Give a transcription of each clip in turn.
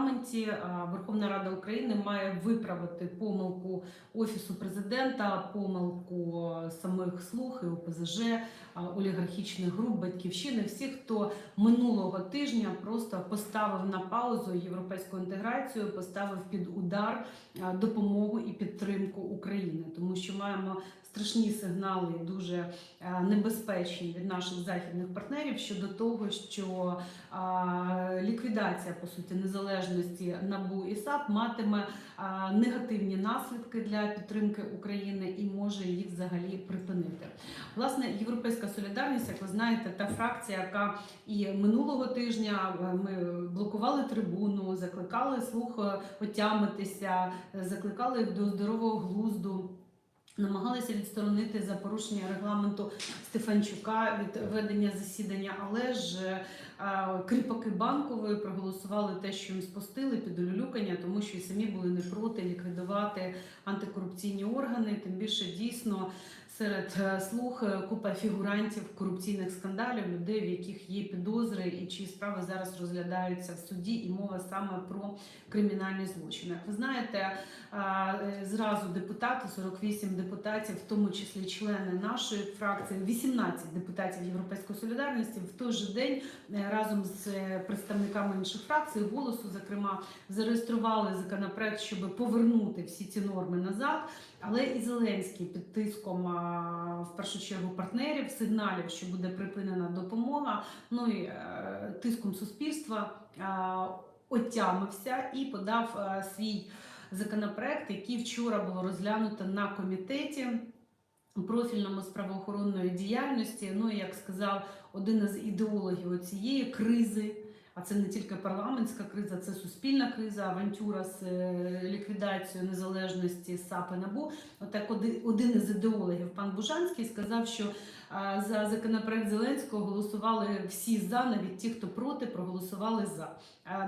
парламенті. Верховна Рада України має виправити помилку офісу президента, помилку самих слуг і ОПЗЖ, олігархічних груп, батьківщини, всіх, хто минулого тижня просто поставив на паузу європейську інтеграцію, поставив під удар допомогу і підтримку України, тому що маємо страшні сигнали, дуже небезпечні від наших західних партнерів щодо того, що ліквідація по суті незалежності НАБУ і САП матиме негативні наслідки для підтримки України і може її взагалі припинити. Власне, європейська солідарність, як ви знаєте, та фракція, яка і минулого тижня е, ми блокували трибуну, закликали слух е, отямитися, е, закликали їх до здорового глузду. Намагалися відсторонити за порушення регламенту Стефанчука від ведення засідання, але ж е, кріпаки банкової проголосували те, що їм спустили під улюлюкання, тому що і самі були не проти ліквідувати антикорупційні органи. Тим більше дійсно серед е, слуг е, купа фігурантів корупційних скандалів, людей, в яких є підозри, і чиї справи зараз розглядаються в суді, і мова саме про кримінальні злочини. Як ви знаєте, е, зразу депутати, 48 депутатів, в тому числі члени нашої фракції, 18 депутатів Європейської солідарності, в той же день разом з представниками інших фракцій, голосу, зокрема, зареєстрували законопроект, щоб повернути всі ці норми назад. Але і Зеленський під тиском в першу чергу партнерів, сигналів, що буде припинена допомога, ну і е, тиском суспільства а, отямився і подав свій законопроект, який вчора було розглянуто на комітеті профільному з правоохоронної діяльності. Ну як сказав один із ідеологів цієї кризи. А це не тільки парламентська криза, це суспільна криза, авантюра з е, ліквідацією незалежності САП і НАБУ. Отак оди- один із ідеологів, пан Бужанський, сказав, що за законопроект Зеленського голосували всі за, навіть ті, хто проти, проголосували за.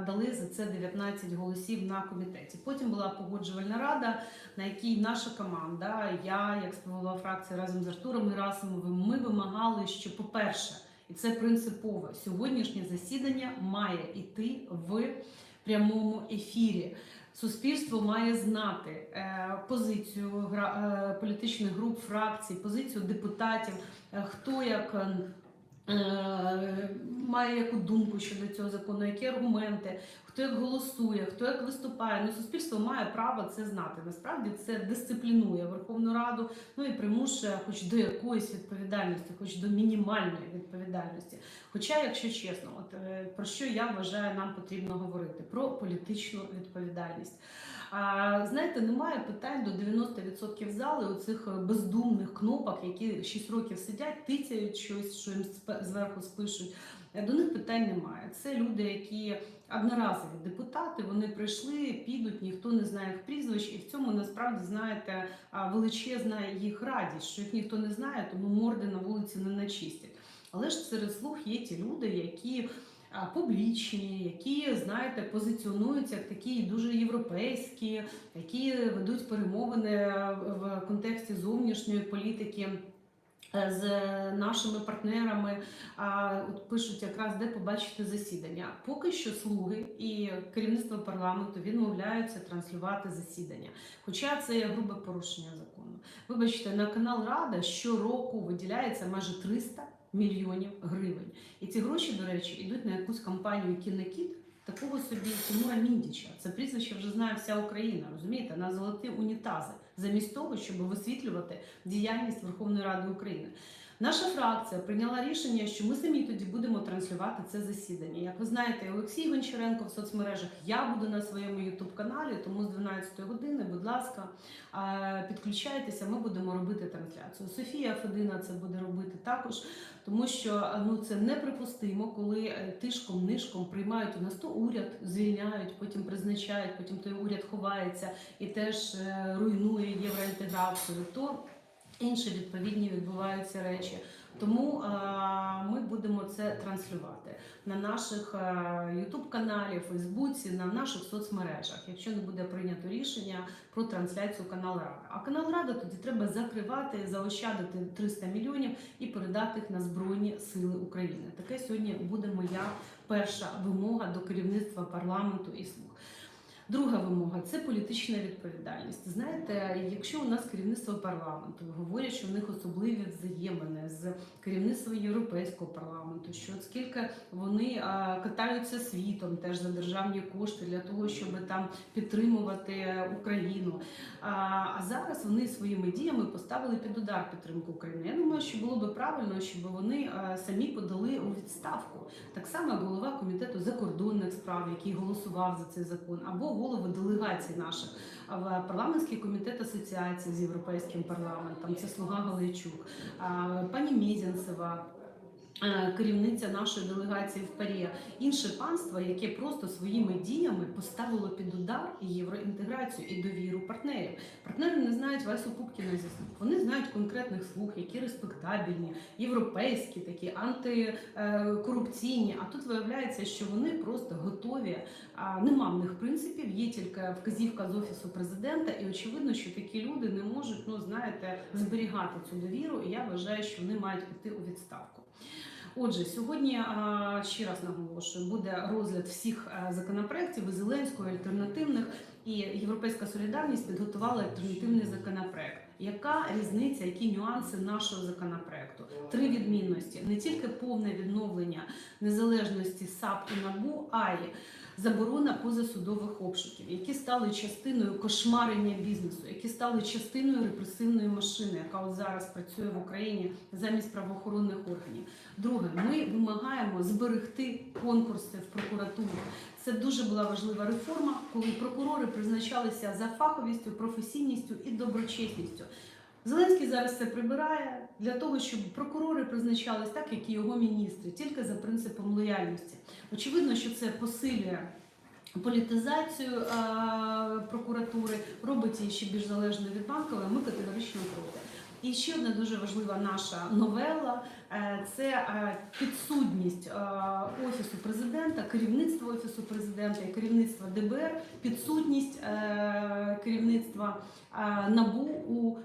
Дали за це 19 голосів на комітеті. Потім була погоджувальна рада, на якій наша команда, я як співголова фракції разом з Артуром Герасимовим, ми вимагали, що, по-перше, і це принципово. Сьогоднішнє засідання має йти в прямому ефірі. Суспільство має знати е, позицію е, політичних груп, фракцій, позицію депутатів, е, хто як. Має яку думку щодо цього закону, які аргументи, хто як голосує, хто як виступає. Ну, суспільство має право це знати. Насправді це дисциплінує Верховну Раду, ну і примушує, хоч до якоїсь відповідальності, хоч до мінімальної відповідальності. Хоча, якщо чесно, от е, про що я вважаю, нам потрібно говорити про політичну відповідальність. А знаєте, немає питань до 90% зали оцих е, бездумних кнопок, які 6 років сидять, тицяють щось, що їм зверху спишуть. До них питань немає. Це люди, які одноразові депутати, вони прийшли, підуть, ніхто не знає їх прізвищ, і в цьому насправді знаєте величезна їх радість, що їх ніхто не знає, тому морди на вулиці не начистять. Але ж серед слуг є ті люди, які публічні, які, знаєте, позиціонуються як такі дуже європейські, які ведуть перемовини в контексті зовнішньої політики. Е, З нашими партнерами а, от пишуть якраз де побачити засідання. Поки що слуги і керівництво парламенту відмовляються транслювати засідання. Хоча це є грубе порушення закону. Вибачте, на канал Рада щороку виділяється майже 300 мільйонів гривень. І ці гроші, до речі, йдуть на якусь кампанію Кінокіт. Такого собі Тимура Міндіча. Це прізвище вже знає вся Україна, розумієте, на золоті унітази, замість того, щоб висвітлювати діяльність Верховної Ради України. Наша фракція прийняла рішення, що ми самі тоді будемо транслювати це засідання. Як ви знаєте, Олексій Гончаренко в соцмережах, я буду на своєму ютуб каналі, тому з 12 години, будь ласка, підключайтеся, ми будемо робити трансляцію. Софія Федина це буде робити також, тому що ну це неприпустимо, коли е, тишком нишком приймають у нас то уряд, звільняють, потім призначають, потім той уряд ховається і теж е, руйнує євроінтеграцію. То інші відповідні відбуваються речі. Тому е, ми будемо це транслювати на наших youtube каналі Фейсбуці, на наших соцмережах, якщо не буде прийнято рішення про трансляцію каналу Рада. А канал Рада тоді треба закривати, заощадити 300 мільйонів і передати їх на Збройні Сили України. Таке сьогодні буде моя перша вимога до керівництва парламенту і слуг. Друга вимога це політична відповідальність. Знаєте, якщо у нас керівництво парламенту говорять, що в них особливі взаємини з керівництвом європейського парламенту, що скільки вони катаються світом теж за державні кошти для того, щоб там підтримувати Україну. А, зараз вони своїми діями поставили під удар підтримку України. Я думаю, що було би правильно, щоб вони самі подали у відставку. Так само голова комітету закордонних справ, який голосував за цей закон, або голови делегацій наших в парламентський комітет асоціації з європейським парламентом. Це слуга Галичук, пані Мізянцева. Е, Керівниця нашої делегації в ПАРЄ, інше панство, яке просто своїми діями поставило під удар і євроінтеграцію і довіру партнерів. Партнери не знають Васю Пупкіна зі слуг. Вони знають конкретних слуг, які респектабельні, європейські, такі антикорупційні. А тут виявляється, що вони просто готові. Нема в них принципів, є тільки вказівка з офісу президента, і очевидно, що такі люди не можуть, ну знаєте, зберігати цю довіру. І я вважаю, що вони мають піти у відставку. Отже, сьогодні ще раз наголошую, буде розгляд всіх законопроектів законопроєктів і Зеленського, і альтернативних, і Європейська солідарність підготувала альтернативний законопроект. Яка різниця, які нюанси нашого законопроекту? Три відмінності: не тільки повне відновлення незалежності САП і НАБУ, а й заборона позасудових обшуків, які стали частиною кошмарення бізнесу, які стали частиною репресивної машини, яка от зараз працює в Україні замість правоохоронних органів. Друге, ми вимагаємо зберегти конкурси в прокуратуру. Це дуже була важлива реформа, коли прокурори призначалися за фаховістю, професійністю і доброчесністю. Зеленський зараз це прибирає для того, щоб прокурори призначались так, як і його міністри, тільки за принципом лояльності. Очевидно, що це посилює політизацію прокуратури, робить її ще більш залежною від банкової. Ми категорично проти. І ще одна дуже важлива наша новела е, це е, підсудність е, офісу президента, керівництва офісу президента і керівництва ДБР, підсудність керівництва набу у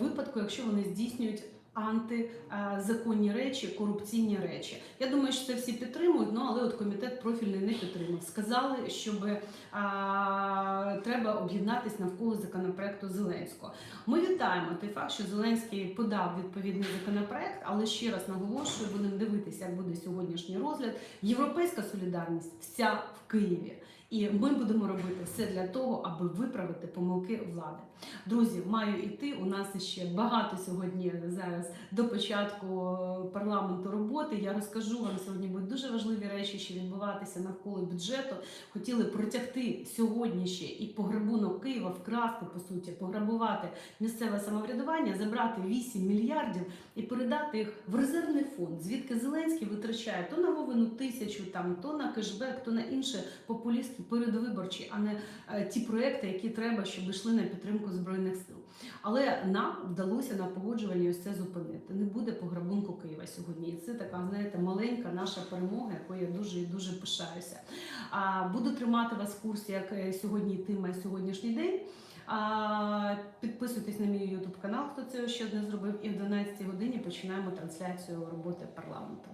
випадку, якщо вони здійснюють антизаконні речі, корупційні речі. Я думаю, що це всі підтримують, ну але от комітет профільний не підтримав. Сказали, щоб а, треба об'єднатись навколо законопроекту Зеленського. Ми вітаємо той факт, що Зеленський подав відповідний законопроект, але ще раз наголошую, будемо дивитися, як буде сьогоднішній розгляд. Європейська солідарність вся в Києві. І ми будемо робити все для того, аби виправити помилки влади. Друзі, маю йти. У нас ще багато сьогодні зараз до початку парламенту роботи. Я розкажу вам сьогодні будуть дуже важливі речі, що відбуватися навколо бюджету. Хотіли протягти сьогодні ще і пограбунок Києва, вкрасти по суті, пограбувати місцеве самоврядування, забрати 8 мільярдів і передати їх в резервний фонд, звідки Зеленський витрачає то на Вовину тисячу, там то на кешбек, то на інші популістські передвиборчі, а не е, ті проекти, які треба, щоб йшли на підтримку збройних сил. Але нам вдалося на погоджуванні ось це зупинити. Не буде пограбунку Києва сьогодні. І це така, знаєте, маленька наша перемога, якою я дуже і дуже пишаюся. А буду тримати вас в курсі, як е, сьогодні йтиме сьогоднішній день. Підписуйтесь на мій YouTube канал, хто це ще не зробив. І в 12 годині починаємо трансляцію роботи парламенту.